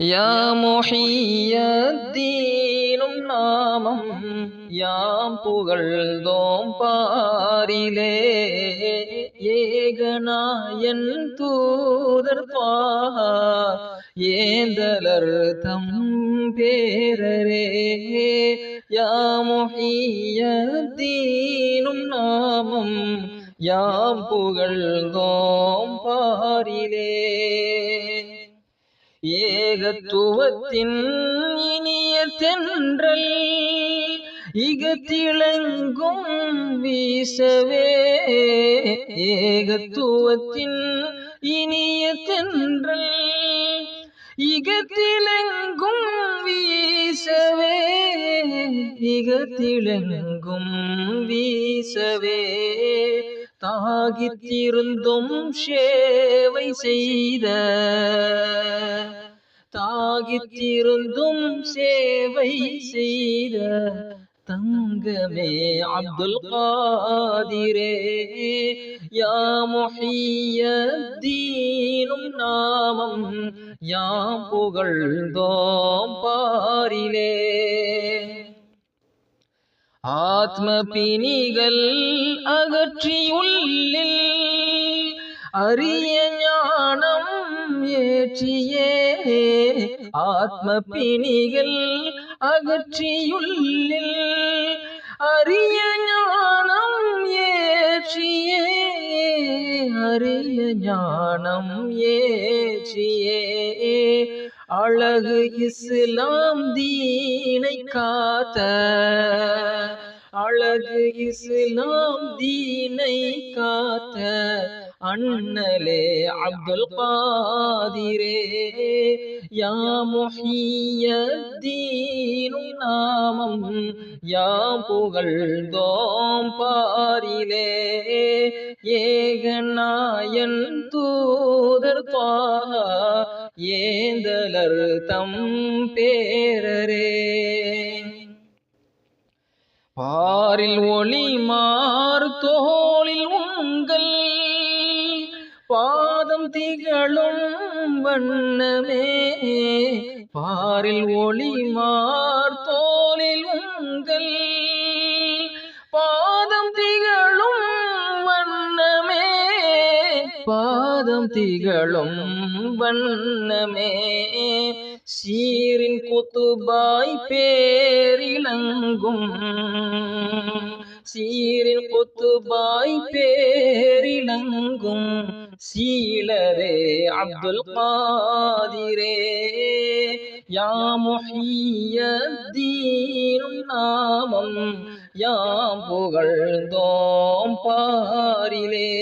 முஹியத்தீனும் நாமம் யாம் புகழ்ந்தோம் பாரிலே ஏகநாயன் தூதர் பாஹா ஏந்தலர் தம் பேரரே. யா முஹியத்தீனும் நாமம் யாம் புகழ்ந்தோம் பாரிலே. ஏகத்துவத்தின் இனிய தென்றல் இகத்திளங்கும் வீசவே. ஏகத்துவத்தின் இனிய தென்றல் இகத்திலெங்கும் வீசவே. இகத்திலெங்கும் வீசவே. தாகித்திருந்தும் சேவை செய்த தாகித்திருந்தும் சேவை செய்த தங்கமே அப்துல் காதிரே. யா முஹியத்தீனும் நாமம் யாம் புகழ்ந்தோம் பாரிலே. ஆத்ம பிணிகள் அகற்றியுள்ளில் அரிய ஞானம் ஏற்றியே. ஆத்ம பிணிகள் அகற்றியுள்ளில் அரிய ஞானம் ஏற்றியே. அரிய ஞானம் ஏற்றியே. அழகு இஸ்லாம் தீனை காத்த. அழகு இஸ்லாம் தீனை காத்த. அண்ணலே அப்துல் காதிரே யா முஹியத்தீனும் நாமம் யா புகழ்ந்தோம் பாரிலே ஏகநாயன் தூதர் பாஹா ஏந்தலர் தம் பேரரே. பாரில் ஒளிமா திகழும் வண்ணமே. பாரில் ஒளி மார் உங்கள். பாதம் திகழும் வண்ணமே. பாதம் திகழும் வண்ணமே. சீரின் குத்துபாய் பேரிலங்கும். சீரின் குத்துபாய் பேரிலங்கும். சீலரே அப்துல் காதிரே யா முஹியத்தீனும் நாமம் யாம் புகழ்ந்தோம் பாரிலே.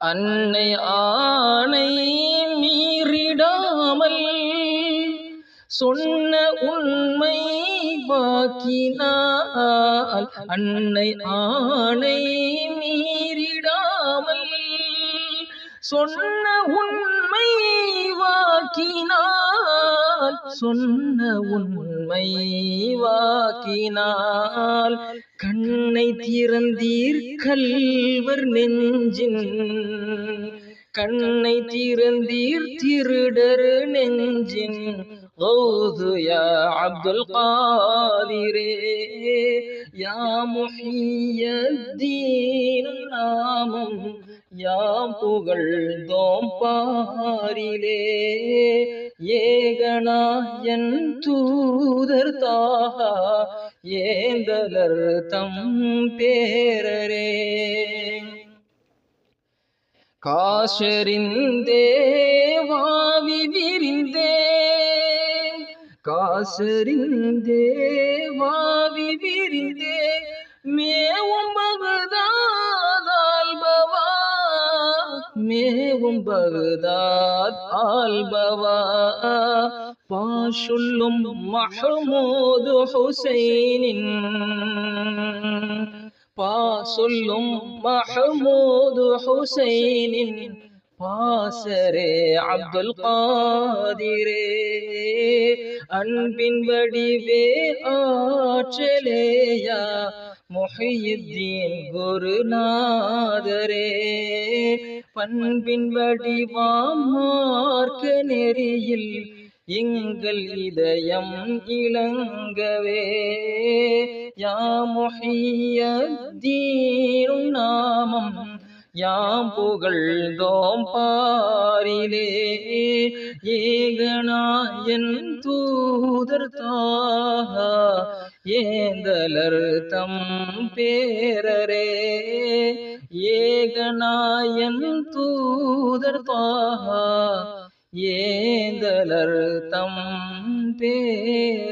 அன்னை ஆணை மீறிடாமல் சொன்ன உண்மை வாக்கினால் அன்னை ஆணை மீறிடாமல் சொன்ன உண்மை வாக்கினால் சொன்ன உண்மை வாக்கினால் கண்ணை திறந்தீர் கல்வர் நெஞ்சின் கண்ணை திறந்தீர் திருடர் நெஞ்சின் ஓது யா அப்துல் காதிரே. யா முஹியத்தீனும் நாமம் யாம் புகழ்ந்தோம் பாரிலே. ஏகனாயன் தூதர் தாகா ஏந்தலர் தம் பேரரே. காசரிந்தே வாவி விரிந்தே காசரிந்தே வாவி விரிந்தே மேவும் பகுதாத் மேவும் பகுதாத் ஆல்பவா பாஷுள்ளும் மஹமூது ஹுசைனின் பாசுல்லும் மஹமூது ஹுசைனின் பாசரே அப்துல் காதிரே அன்பின் வடிவே ஆற்றலேயா முஹியுத்தீன் குருநாதரே. பண்பின் வடிவாம் மார்க்க நெறியில் எங்கள் இதயம் இளங்கவே. யா யாமுஹியத்தீனும் நாமம் யாம் புகழ்ந்தோம் பாரிலே ஏகனாயன் தூதர் தாஹா ஏந்தலர் தம் பேரரே ஏகனாயன் தூதர் தாஹா ஏந்தலர் தம் பேர